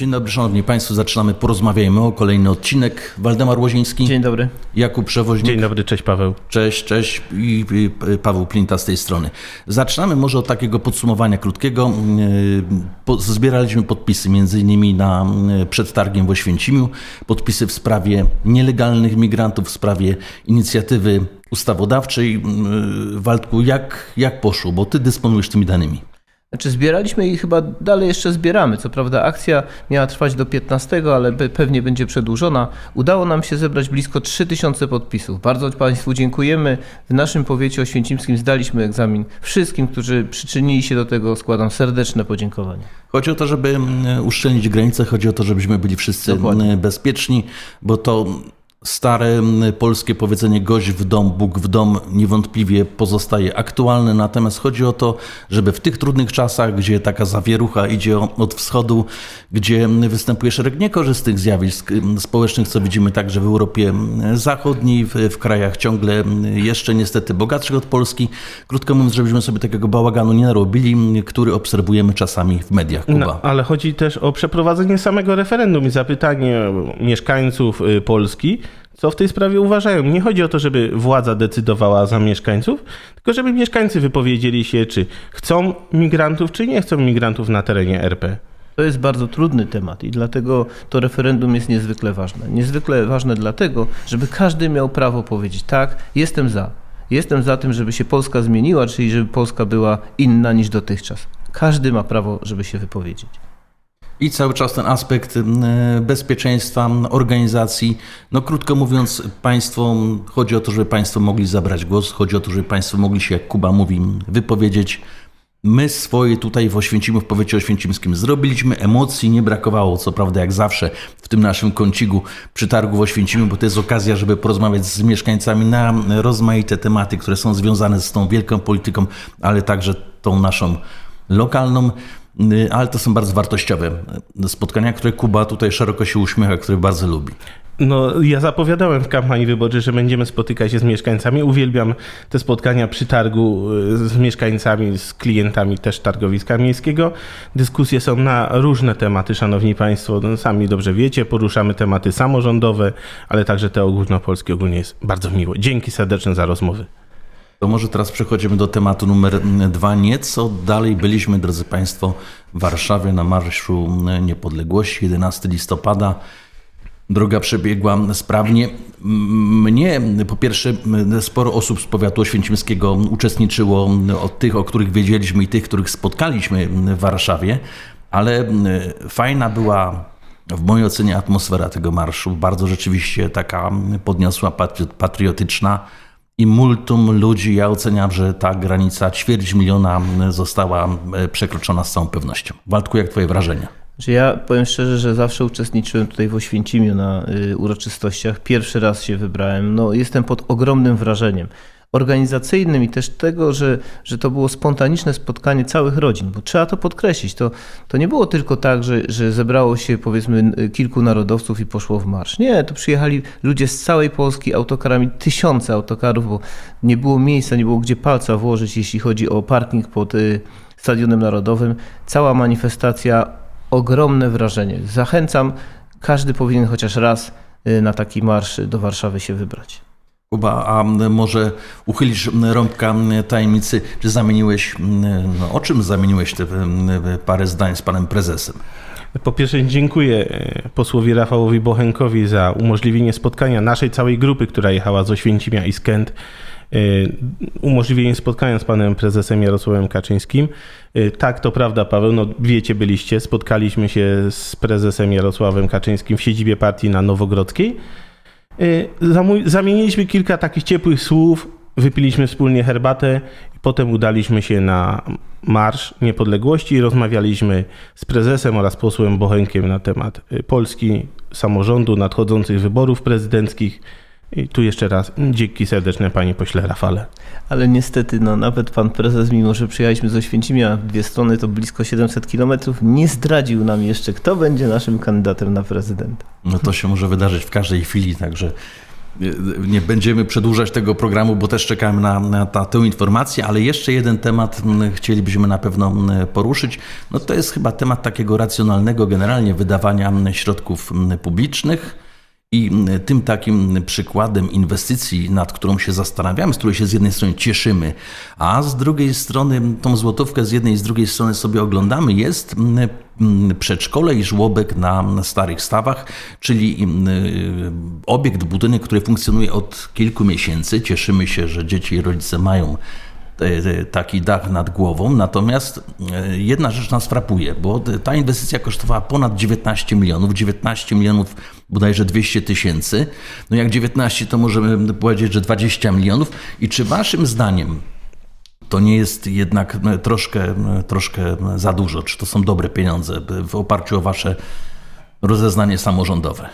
Dzień dobry, szanowni państwo. Zaczynamy Porozmawiajmy o kolejny odcinek. Waldemar Łoziński, Dzień dobry. Jakub Przewoźnik. Dzień dobry, cześć Paweł. Cześć, cześć i i Paweł Plinta z tej strony. Zaczynamy może od takiego podsumowania krótkiego. Po- Zbieraliśmy podpisy między innymi na yy, przed targiem w Oświęcimiu, podpisy w sprawie nielegalnych migrantów, w sprawie inicjatywy ustawodawczej. Yy, Waldku, jak, jak poszło? Bo ty dysponujesz tymi danymi. Znaczy zbieraliśmy i chyba dalej jeszcze zbieramy. Co prawda akcja miała trwać do 15, ale pe- pewnie będzie przedłużona. Udało nam się zebrać blisko 3000 podpisów. Bardzo Państwu dziękujemy. W naszym powiecie oświęcimskim zdaliśmy egzamin. Wszystkim, którzy przyczynili się do tego, składam serdeczne podziękowania. Chodzi o to, żeby mm, uszczelnić granice, chodzi o to, żebyśmy byli wszyscy Dokładnie. mm, bezpieczni, bo to stare polskie powiedzenie gość w dom, Bóg w dom niewątpliwie pozostaje aktualne, natomiast chodzi o to, żeby w tych trudnych czasach, gdzie taka zawierucha idzie od wschodu, gdzie występuje szereg niekorzystnych zjawisk społecznych, co widzimy także w Europie Zachodniej, w, w krajach ciągle jeszcze niestety bogatszych od Polski, krótko mówiąc, żebyśmy sobie takiego bałaganu nie narobili, który obserwujemy czasami w mediach Kuba. No, ale chodzi też o przeprowadzenie samego referendum i zapytanie mieszkańców y, Polski, co w tej sprawie uważają. Nie chodzi o to, żeby władza decydowała za mieszkańców, tylko żeby mieszkańcy wypowiedzieli się, czy chcą migrantów, czy nie chcą migrantów na terenie RP. To jest bardzo trudny temat i dlatego to referendum jest niezwykle ważne. Niezwykle ważne dlatego, żeby każdy miał prawo powiedzieć tak, jestem za. Jestem za tym, żeby się Polska zmieniła, czyli żeby Polska była inna niż dotychczas. Każdy ma prawo, żeby się wypowiedzieć. I cały czas ten aspekt bezpieczeństwa, organizacji. No krótko mówiąc, państwo, chodzi o to, żeby państwo mogli zabrać głos, chodzi o to, żeby państwo mogli się, jak Kuba mówi, wypowiedzieć. My swoje tutaj w Oświęcimiu, w powiecie oświęcimskim zrobiliśmy, emocji nie brakowało, co prawda jak zawsze w tym naszym kąciku przy targu w Oświęcimiu, bo to jest okazja, żeby porozmawiać z mieszkańcami na rozmaite tematy, które są związane z tą wielką polityką, ale także tą naszą lokalną, ale to są bardzo wartościowe y, spotkania, które Kuba tutaj szeroko się uśmiecha, które bardzo lubi. No, ja zapowiadałem w kampanii wyborczej, że będziemy spotykać się z mieszkańcami. Uwielbiam te spotkania przy targu y, z mieszkańcami, z klientami też targowiska miejskiego. Dyskusje są na różne tematy, szanowni państwo. No, sami dobrze wiecie, poruszamy tematy samorządowe, ale także te ogólnopolskie. Ogólnie jest bardzo miło. Dzięki serdeczne za rozmowy. To może teraz przechodzimy do tematu numer mm, dwa. Nieco dalej byliśmy, drodzy Państwo, w Warszawie na Marszu Niepodległości 11 listopada. Droga przebiegła sprawnie. Mnie, po pierwsze, sporo osób z powiatu oświęcimskiego uczestniczyło, od tych, o których wiedzieliśmy i tych, których spotkaliśmy w Warszawie, ale fajna była w mojej ocenie atmosfera tego marszu. Bardzo rzeczywiście taka podniosła, patri- patriotyczna i multum ludzi. Ja oceniam, że ta granica ćwierć miliona została przekroczona z całą pewnością. Waldku, jak Twoje wrażenia? Że ja powiem szczerze, że zawsze uczestniczyłem tutaj w Oświęcimiu na y, uroczystościach. Pierwszy raz się wybrałem. No, jestem pod ogromnym wrażeniem organizacyjnym i też tego, że, że to było spontaniczne spotkanie całych rodzin, bo trzeba to podkreślić. To, to nie było tylko tak, że, że zebrało się powiedzmy kilku narodowców i poszło w marsz. Nie, to przyjechali ludzie z całej Polski autokarami, tysiące autokarów, bo nie było miejsca, nie było gdzie palca włożyć, jeśli chodzi o parking pod y, Stadionem Narodowym. Cała manifestacja ogromne wrażenie. Zachęcam, każdy powinien chociaż raz y, na taki marsz do Warszawy się wybrać. Kuba, a może uchylisz rąbka tajemnicy, czy zamieniłeś, no, o czym zamieniłeś te parę zdań z panem prezesem? Po pierwsze dziękuję e, posłowi Rafałowi Bochenkowi za umożliwienie spotkania naszej całej grupy, która jechała z Oświęcimia i z Kęt. e, Umożliwienie spotkania z panem prezesem Jarosławem Kaczyńskim. E, Tak, to prawda, Paweł, no wiecie, byliście. Spotkaliśmy się z prezesem Jarosławem Kaczyńskim w siedzibie partii na Nowogrodzkiej. Zamu- Zamieniliśmy kilka takich ciepłych słów, wypiliśmy wspólnie herbatę i potem udaliśmy się na Marsz Niepodległości i rozmawialiśmy z prezesem oraz posłem Bochenkiem na temat y, Polski, samorządu, nadchodzących wyborów prezydenckich. I tu jeszcze raz dzięki serdeczne panie pośle Rafale. Ale niestety, no, nawet pan prezes, mimo że przyjechaliśmy z Oświęcimia w dwie strony, to blisko 700 kilometrów, nie zdradził nam jeszcze, kto będzie naszym kandydatem na prezydenta. No to się może wydarzyć w każdej chwili, także Nie będziemy przedłużać tego programu, bo też czekamy na, na ta, tę informację, ale jeszcze jeden temat chcielibyśmy na pewno poruszyć. No to jest chyba temat takiego racjonalnego generalnie wydawania środków publicznych. I m, tym takim przykładem inwestycji, nad którą się zastanawiamy, z której się z jednej strony cieszymy, a z drugiej strony tą złotówkę z jednej i z drugiej strony sobie oglądamy, jest m, m, przedszkole i żłobek na starych stawach, czyli y, obiekt, budynek, który funkcjonuje od kilku miesięcy. Cieszymy się, że dzieci i rodzice mają taki dach nad głową. Natomiast e, jedna rzecz nas frapuje, bo ta inwestycja kosztowała ponad 19 milionów, 19 milionów bodajże 200 tysięcy. No jak 19 to możemy powiedzieć, że 20 milionów. I czy waszym zdaniem to nie jest jednak no, troszkę, troszkę za dużo? Czy to są dobre pieniądze w oparciu o wasze rozeznanie samorządowe?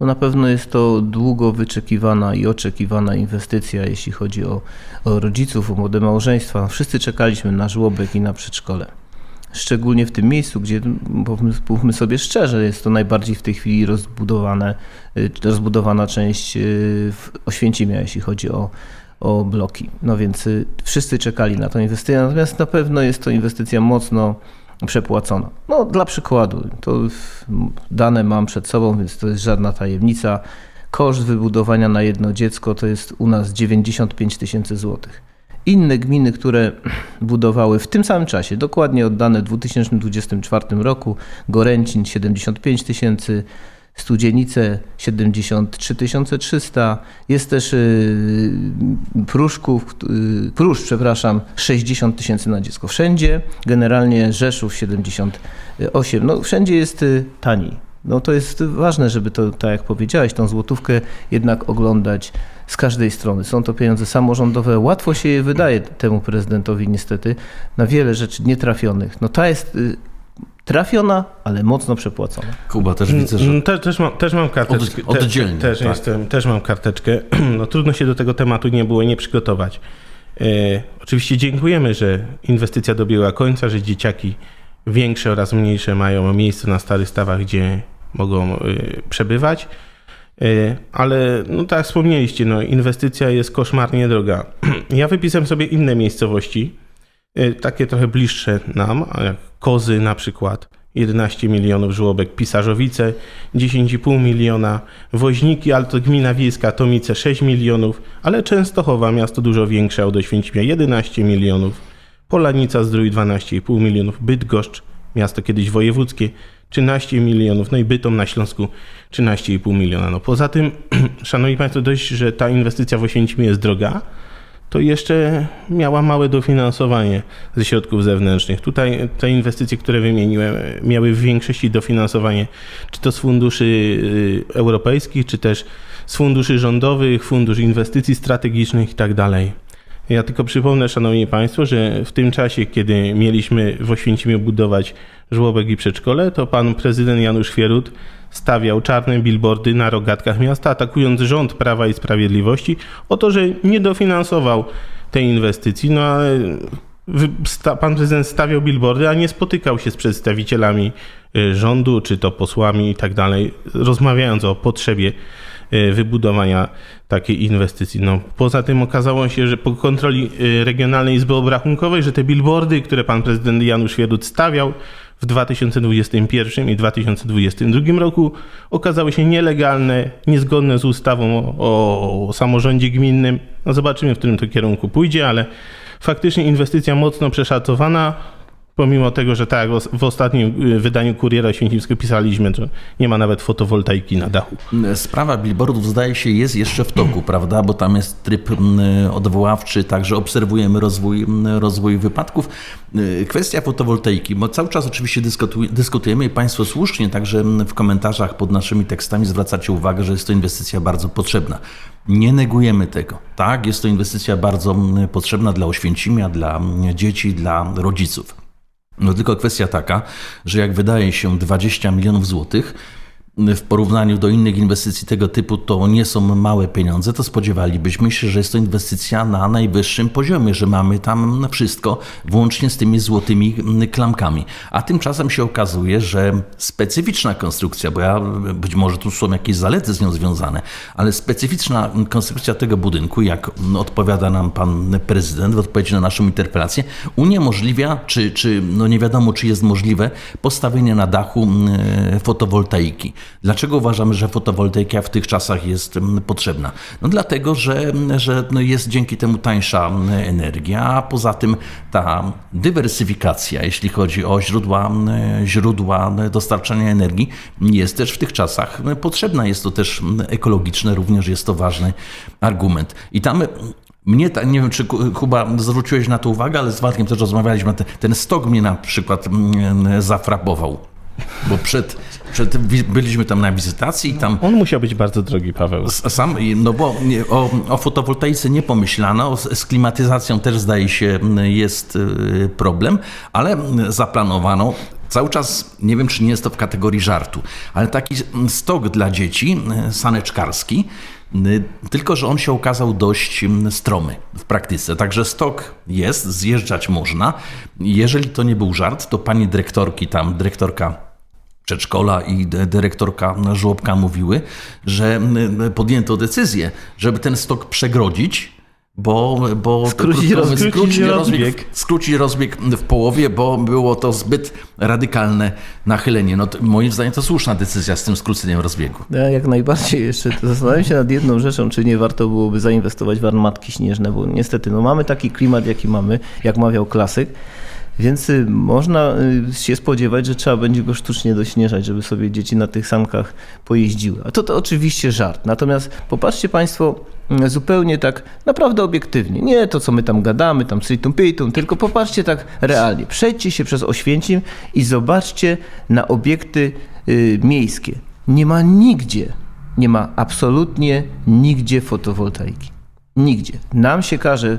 No na pewno jest to długo wyczekiwana i oczekiwana inwestycja, jeśli chodzi o, o rodziców, o młode małżeństwa. Wszyscy czekaliśmy na żłobek i na przedszkole. Szczególnie w tym miejscu, gdzie, mówmy sobie szczerze, jest to najbardziej w tej chwili rozbudowane, y, rozbudowana część y, Oświęcimia, jeśli chodzi o, o bloki. No więc y, wszyscy czekali na tę inwestycję, natomiast na pewno jest to inwestycja mocno przepłacona. No dla przykładu, to dane mam przed sobą, więc to jest żadna tajemnica. Koszt wybudowania na jedno dziecko to jest u nas 95 tysięcy złotych. Inne gminy, które budowały w tym samym czasie, dokładnie oddane w 2024 roku, Goręcin 75 tysięcy, Studzienice 73 300, jest też y, Pruszków, y, Pruszcz, przepraszam, 60 tysięcy na dziecko. Wszędzie, generalnie Rzeszów 78, no wszędzie jest y, taniej. No to jest ważne, żeby to, tak jak powiedziałeś, tą złotówkę jednak oglądać z każdej strony. Są to pieniądze samorządowe, łatwo się je wydaje temu prezydentowi niestety na wiele rzeczy nietrafionych. No ta jest trafiona, ale mocno przepłacona. Kuba, też widzę, że... Te, też, mam, też mam karteczkę. Od, oddzielnie. Te, też, tak. jestem, też mam karteczkę. No, trudno się do tego tematu nie było nie przygotować. E, oczywiście dziękujemy, że inwestycja dobiegła końca, że dzieciaki większe oraz mniejsze mają miejsce na starych stawach, gdzie mogą e, przebywać. E, ale no tak jak wspomnieliście, no, inwestycja jest koszmarnie droga. Ja wypisałem sobie inne miejscowości, takie trochę bliższe nam, jak Kozy na przykład. 11 milionów żłobek, Pisarzowice 10,5 miliona, Woźniki, ale to gmina wiejska, Tomice 6 milionów, ale Częstochowa, miasto dużo większe od Oświęcimia 11 milionów, Polanica Zdrój 12,5 milionów, Bydgoszcz, miasto kiedyś wojewódzkie 13 milionów, no i Bytom na Śląsku 13,5 miliona. No poza tym, szanowni państwo, dość, że ta inwestycja w Oświęcimie jest droga, to jeszcze miała małe dofinansowanie ze środków zewnętrznych. Tutaj te inwestycje, które wymieniłem, miały w większości dofinansowanie czy to z funduszy y, europejskich, czy też z funduszy rządowych, fundusz inwestycji strategicznych i tak. Ja tylko przypomnę, szanowni państwo, że w tym czasie, kiedy mieliśmy w Oświęcimiu budować żłobek i przedszkole, to pan prezydent Janusz Chwierut stawiał czarne billboardy na rogatkach miasta, atakując rząd Prawa i Sprawiedliwości o to, że nie dofinansował tej inwestycji. No ale pan prezydent stawiał billboardy, a nie spotykał się z przedstawicielami rządu, czy to posłami i tak dalej, rozmawiając o potrzebie wybudowania takiej inwestycji. No, poza tym okazało się, że po kontroli Regionalnej Izby Obrachunkowej, że te billboardy, które pan prezydent Janusz Wiedut stawiał w 2021 i 2022 roku okazały się nielegalne, niezgodne z ustawą o, o samorządzie gminnym. No zobaczymy, w którym to kierunku pójdzie, ale faktycznie inwestycja mocno przeszacowana. Pomimo tego, że tak w ostatnim wydaniu Kuriera Święcimskiego pisaliśmy, że nie ma nawet fotowoltaiki na dachu. Sprawa billboardów zdaje się jest jeszcze w toku, prawda? Bo tam jest tryb odwoławczy, także obserwujemy rozwój, rozwój wypadków. Kwestia fotowoltaiki, bo cały czas oczywiście dyskutujemy i Państwo słusznie także w komentarzach pod naszymi tekstami zwracacie uwagę, że jest to inwestycja bardzo potrzebna. Nie negujemy tego. Tak, jest to inwestycja bardzo potrzebna dla Oświęcimia, dla dzieci, dla rodziców. No tylko kwestia taka, że jak wydaje się 20 milionów złotych, w porównaniu do innych inwestycji tego typu to nie są małe pieniądze, to spodziewalibyśmy się, że jest to inwestycja na najwyższym poziomie, że mamy tam wszystko, włącznie z tymi złotymi mm, klamkami. A tymczasem się okazuje, że specyficzna konstrukcja, bo ja być może tu są jakieś zalety z nią związane, ale specyficzna konstrukcja tego budynku, jak odpowiada nam pan prezydent w odpowiedzi na naszą interpelację, uniemożliwia, czy, czy no nie wiadomo, czy jest możliwe postawienie na dachu mm, fotowoltaiki. Dlaczego uważamy, że fotowoltaika w tych czasach jest mm, potrzebna? No dlatego, że, że no jest dzięki temu tańsza mm, energia, a poza tym ta dywersyfikacja, jeśli chodzi o źródła, mm, źródła dostarczania energii, jest też w tych czasach potrzebna. Jest to też ekologiczne, również jest to ważny argument. I tam mnie, nie wiem czy Ku- Kuba zwróciłeś na to uwagę, ale z Waldkiem też rozmawialiśmy, te- ten stok mnie na przykład mm, zafrabował. Bo przed, przed byliśmy tam na wizytacji i tam On musiał być bardzo drogi, Paweł. sam, no bo o, o fotowoltaice nie pomyślano, z klimatyzacją też zdaje się jest y, problem, ale zaplanowano Cały czas nie wiem, czy nie jest to w kategorii żartu, ale taki stok dla dzieci, y, saneczkarski, tylko że on się okazał dość stromy w praktyce. Także stok jest, zjeżdżać można. Jeżeli to nie był żart, to pani dyrektorki tam, dyrektorka przedszkola i dy- dyrektorka żłobka mówiły, że podjęto decyzję, żeby ten stok przegrodzić, bo, bo Skrócić krótko rozbieg. mówiąc, skrócić, Rozbieg. rozbieg, w połowie, bo było to zbyt radykalne nachylenie. No, to, moim zdaniem to słuszna decyzja z tym skróceniem rozbiegu. Ja jak najbardziej jeszcze zastanawiam się nad jedną rzeczą, czy nie warto byłoby zainwestować w armatki śnieżne, bo niestety no mamy taki klimat, jaki mamy, jak mawiał klasyk, więc y, można y, się spodziewać, że trzeba będzie go sztucznie dośnieżać, żeby sobie dzieci na tych sankach pojeździły. A to to oczywiście żart. Natomiast popatrzcie Państwo mm, zupełnie tak naprawdę obiektywnie. Nie to, co my tam gadamy, tam cytum pejtum, tylko popatrzcie tak realnie. Przejdźcie się przez Oświęcim i zobaczcie na obiekty y, miejskie. Nie ma nigdzie, nie ma absolutnie nigdzie fotowoltaiki. Nigdzie. Nam się każe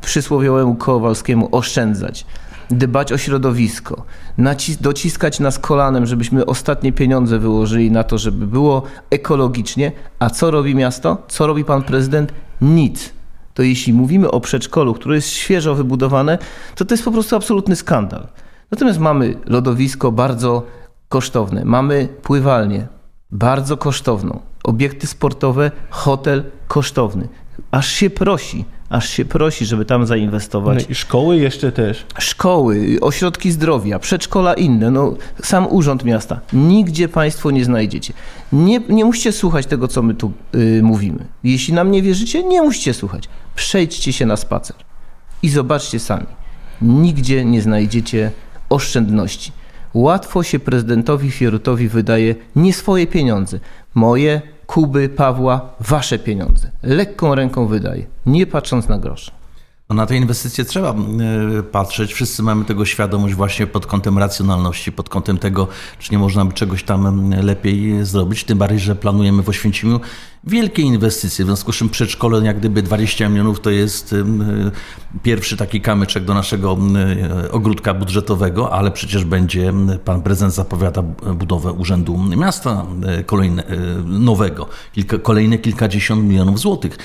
przysłowiowemu Kowalskiemu oszczędzać, dbać o środowisko, dociskać nas kolanem, żebyśmy ostatnie pieniądze wyłożyli na to, żeby było ekologicznie. A co robi miasto? Co robi pan prezydent? Nic. To jeśli mówimy o przedszkolu, które jest świeżo wybudowane, to to jest po prostu absolutny skandal. Natomiast mamy lodowisko bardzo kosztowne, mamy pływalnię bardzo kosztowną, obiekty sportowe, hotel kosztowny. Aż się prosi, aż się prosi, żeby tam No zainwestować. i szkoły jeszcze też. Szkoły, ośrodki zdrowia, przedszkola inne, no, sam urząd miasta. Nigdzie Państwo nie znajdziecie. Nie, nie musicie słuchać tego, co my tu y, mówimy. Jeśli nam nie wierzycie, nie musicie słuchać. Przejdźcie się na spacer i zobaczcie sami. Nigdzie nie znajdziecie oszczędności. Łatwo się prezydentowi Fierutowi wydaje nie swoje pieniądze. Moje, Kuby, Pawła, wasze pieniądze. Lekką ręką wydaje, nie patrząc na grosze. No na te inwestycje trzeba y, patrzeć. Wszyscy mamy tego świadomość właśnie pod kątem racjonalności, pod kątem tego, czy nie można by czegoś tam y, lepiej zrobić. Tym bardziej, że planujemy w Oświęcimiu wielkie inwestycje. W związku z czym przedszkole, jak gdyby 20 milionów to jest y, pierwszy taki kamyczek do naszego y, ogródka budżetowego, ale przecież będzie, pan prezydent zapowiada budowę Urzędu Miasta y, kolejne, nowego. Kilka, kolejne kilkadziesiąt milionów złotych.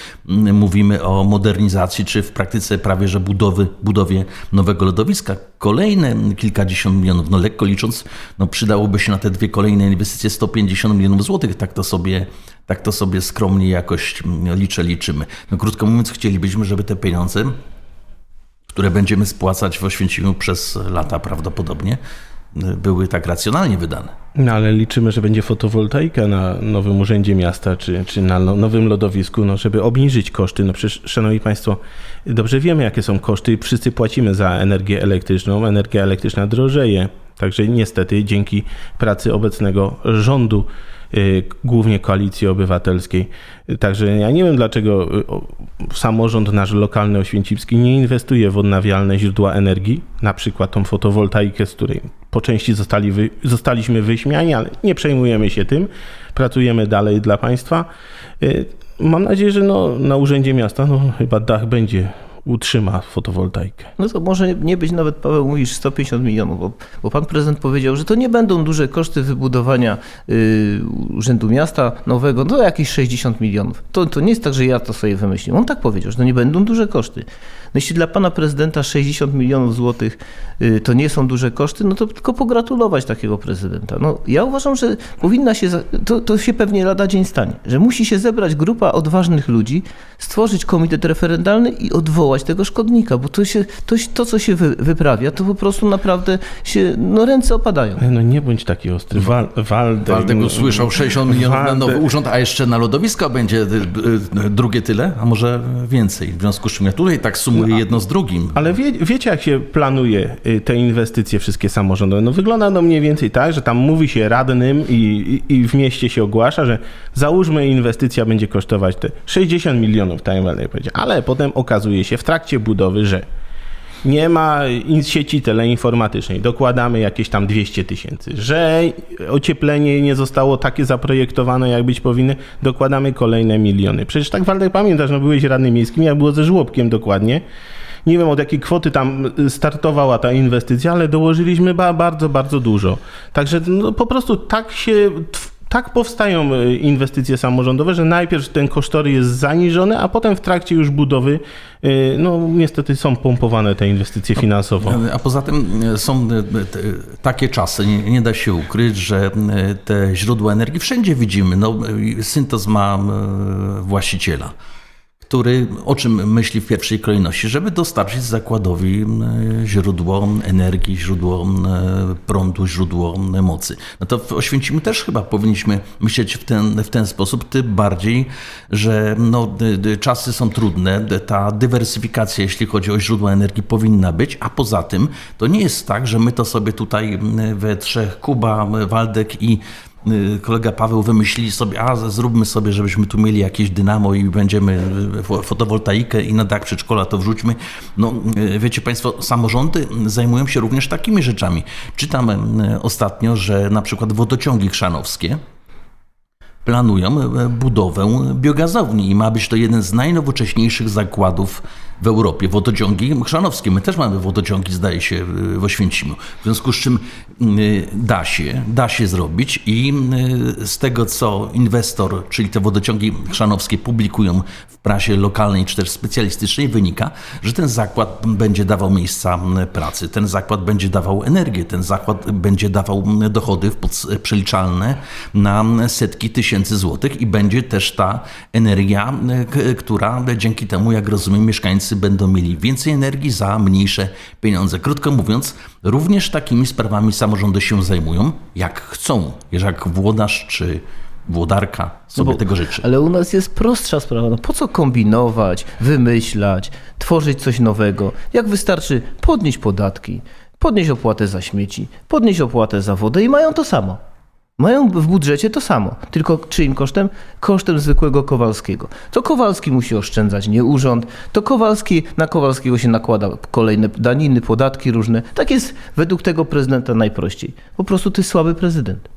Mówimy o modernizacji, czy w praktyce prawie, że budowy, budowie nowego lodowiska. Kolejne kilkadziesiąt milionów, no lekko licząc, no przydałoby się na te dwie kolejne inwestycje 150 milionów złotych. Tak to sobie, tak to sobie skromnie jakoś mm, liczę, liczymy. No krótko mówiąc, chcielibyśmy, żeby te pieniądze które będziemy spłacać w Oświęcimiu przez lata prawdopodobnie, y, były tak racjonalnie wydane. No ale liczymy, że będzie fotowoltaika na nowym urzędzie miasta, czy, czy na no- nowym lodowisku, no żeby obniżyć koszty. No przecież, szanowni państwo, dobrze wiemy, jakie są koszty. Wszyscy płacimy za energię elektryczną. Energia elektryczna drożeje. Także niestety dzięki pracy obecnego rządu, głównie koalicji obywatelskiej. Y, Także ja nie wiem, dlaczego y, samorząd nasz lokalny oświęcimski nie inwestuje w odnawialne źródła energii, na przykład tą fotowoltaikę, z której po części zostali wy, zostaliśmy wyśmiani, ale nie przejmujemy się tym. Pracujemy dalej dla państwa. Y, Mam nadzieję, że no, na Urzędzie Miasta no, chyba dach będzie utrzyma fotowoltaikę. No to może nie być nawet, Paweł, mówisz 150 milionów, bo, bo pan prezydent powiedział, że to nie będą duże koszty wybudowania y, Urzędu Miasta Nowego, no jakieś 60 milionów. To, to nie jest tak, że ja to sobie wymyśliłem. On tak powiedział, że to nie będą duże koszty. No jeśli dla pana prezydenta 60 milionów złotych y, to nie są duże koszty, no to tylko pogratulować takiego prezydenta. No ja uważam, że powinna się, to, to się pewnie lada dzień stanie, że musi się zebrać grupa odważnych ludzi, stworzyć komitet referendalny i odwołać tego szkodnika, bo to, się, to, to co się wy, wyprawia, to po prostu naprawdę się, no ręce opadają. No nie bądź taki ostry. Wal, Waldek, Waldek usłyszał 60 milionów na nowy urząd, a jeszcze na lodowiska będzie y, y, drugie tyle, a może więcej. W związku z czym ja tutaj tak sumuję jedno z drugim. Ale wie, wiecie, jak się planuje y, te inwestycje wszystkie samorządowe? No wygląda to mniej więcej tak, że tam mówi się radnym i, i, i w mieście się ogłasza, że załóżmy inwestycja będzie kosztować te 60 milionów, tak jak powiedział. Ale potem okazuje się w trakcie budowy, że nie ma sieci teleinformatycznej, dokładamy jakieś tam 200 tysięcy, że ocieplenie nie zostało takie zaprojektowane, jak być powinny, dokładamy kolejne miliony. Przecież tak Waldek pamiętasz, no byłeś radnym miejskim, jak było ze żłobkiem dokładnie. Nie wiem od jakiej kwoty tam y, startowała ta inwestycja, ale dołożyliśmy ba- bardzo, bardzo dużo. Także no, po prostu tak się tak powstają y, inwestycje samorządowe, że najpierw ten kosztory jest zaniżony, a potem w trakcie już budowy, y, no niestety są pompowane te inwestycje finansowo. A poza tym e, są e, te, takie czasy, nie, nie da się ukryć, że e, te źródła energii wszędzie widzimy. No, e, syntez ma e, właściciela, który o czym myśli w pierwszej kolejności? Żeby dostarczyć zakładowi e, źródło energii, źródło e, prądu, źródło mocy. No to w Oświęcimiu też chyba powinniśmy myśleć w ten, w ten sposób, tym bardziej, że no, czasy są trudne, ta dywersyfikacja, jeśli chodzi o źródła energii, powinna być, a poza tym to nie jest tak, że my to sobie tutaj we trzech, Kuba, Waldek i kolega Paweł wymyślili sobie, a zróbmy sobie, żebyśmy tu mieli jakieś dynamo i będziemy y, fo- fotowoltaikę i na dach przedszkola to wrzućmy. No y, wiecie Państwo, samorządy zajmują się również takimi rzeczami. Czytam y, ostatnio, że na przykład wodociągi chrzanowskie planują budowę biogazowni i ma być to jeden z najnowocześniejszych zakładów w Europie. Wodociągi chrzanowskie. My też mamy wodociągi, zdaje się, w Oświęcimiu. W związku z czym y, da się, da się zrobić i y, z tego, co inwestor, czyli te wodociągi chrzanowskie publikują w prasie lokalnej czy też specjalistycznej, wynika, że ten zakład będzie dawał miejsca m, pracy, ten zakład będzie dawał energię, ten zakład będzie dawał m, dochody przeliczalne na setki tysięcy złotych i będzie też ta energia, k- która dzięki temu, jak rozumiem, mieszkańcy będą mieli więcej energii za mniejsze pieniądze. Krótko mówiąc, również takimi sprawami samorządy się zajmują, jak chcą, jak włodarz czy włodarka sobie bo- tego życzy. Ale u nas jest prostsza sprawa. No po co kombinować, wymyślać, tworzyć coś nowego? Jak wystarczy podnieść podatki, podnieść opłatę za śmieci, podnieść opłatę za wodę i mają to samo. Mają w budżecie to samo, tylko czyim kosztem? Kosztem zwykłego Kowalskiego. To Kowalski musi oszczędzać, nie urząd. To Kowalski, na Kowalskiego się nakłada kolejne daniny, podatki różne. Tak jest według tego prezydenta najprościej. Po prostu ty słaby prezydent.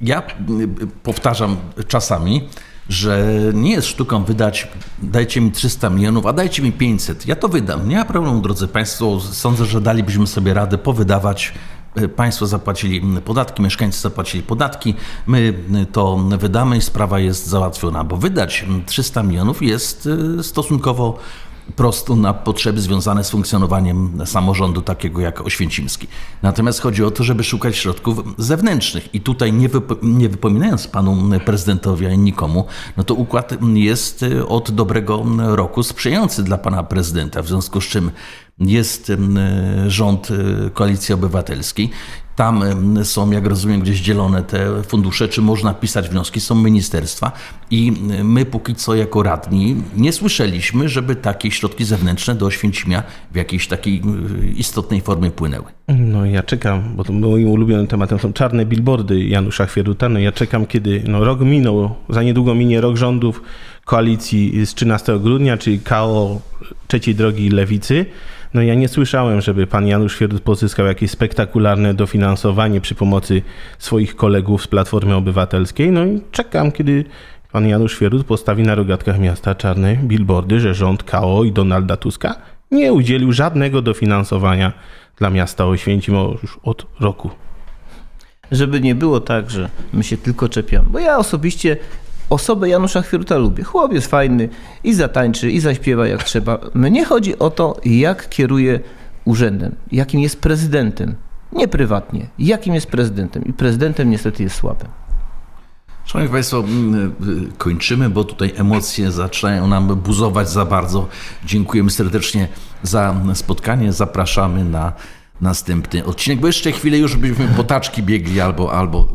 Ja y, powtarzam czasami, że nie jest sztuką wydać, dajcie mi 300 milionów, a dajcie mi 500. Ja to wydam. Nie ma problemu, drodzy Państwo. Sądzę, że dalibyśmy sobie radę powydawać. Y, Państwo zapłacili podatki, mieszkańcy zapłacili podatki, my y, to wydamy i sprawa jest załatwiona, bo wydać 300 milionów jest y, stosunkowo prosto na potrzeby związane z funkcjonowaniem samorządu takiego jak Oświęcimski. Natomiast chodzi o to, żeby szukać środków zewnętrznych i tutaj nie, wypo, nie wypominając panu prezydentowi ani nikomu, no to układ jest y, od dobrego roku sprzyjający dla pana prezydenta, w związku z czym jest y, rząd y, Koalicji Obywatelskiej. Tam są, jak rozumiem, gdzieś dzielone te fundusze, czy można pisać wnioski, są ministerstwa i my póki co jako radni nie słyszeliśmy, żeby takie środki zewnętrzne do Oświęcimia w jakiejś takiej istotnej formie płynęły. No ja czekam, bo to moim ulubionym tematem są czarne billboardy Janusza Chwieruta. No ja czekam, kiedy no, rok minął, za niedługo minie rok rządów koalicji z 13 grudnia, czyli KO trzeciej drogi lewicy. No ja nie słyszałem, żeby pan Janusz Chwierut pozyskał jakieś spektakularne dofinansowanie przy pomocy swoich kolegów z Platformy Obywatelskiej. No i czekam, kiedy pan Janusz Świerut postawi na rogatkach miasta czarne billboardy, że rząd KO i Donalda Tuska nie udzielił żadnego dofinansowania dla miasta Oświęcim już od roku. żeby nie było tak, że my się tylko czepiamy. Bo ja osobiście osobę Janusza Chwieruta lubię. Chłop jest fajny i zatańczy, i zaśpiewa jak trzeba. Mnie chodzi o to, jak kieruje urzędem, jakim jest prezydentem. Nie prywatnie, jakim jest prezydentem. I prezydentem niestety jest słabym. Szanowni Państwo, mm, y, kończymy, bo tutaj emocje zaczynają nam buzować za bardzo. Dziękujemy serdecznie za spotkanie. Zapraszamy na następny odcinek, bo jeszcze chwilę już byśmy potaczki biegli albo, albo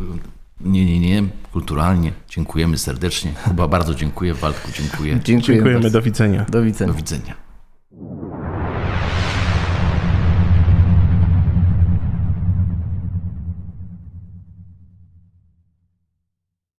nie, nie, nie, kulturalnie. Dziękujemy serdecznie. Chyba bardzo dziękuję, Waldku, dziękuję. Dziękujemy, bardzo. do widzenia. Do widzenia. Do widzenia.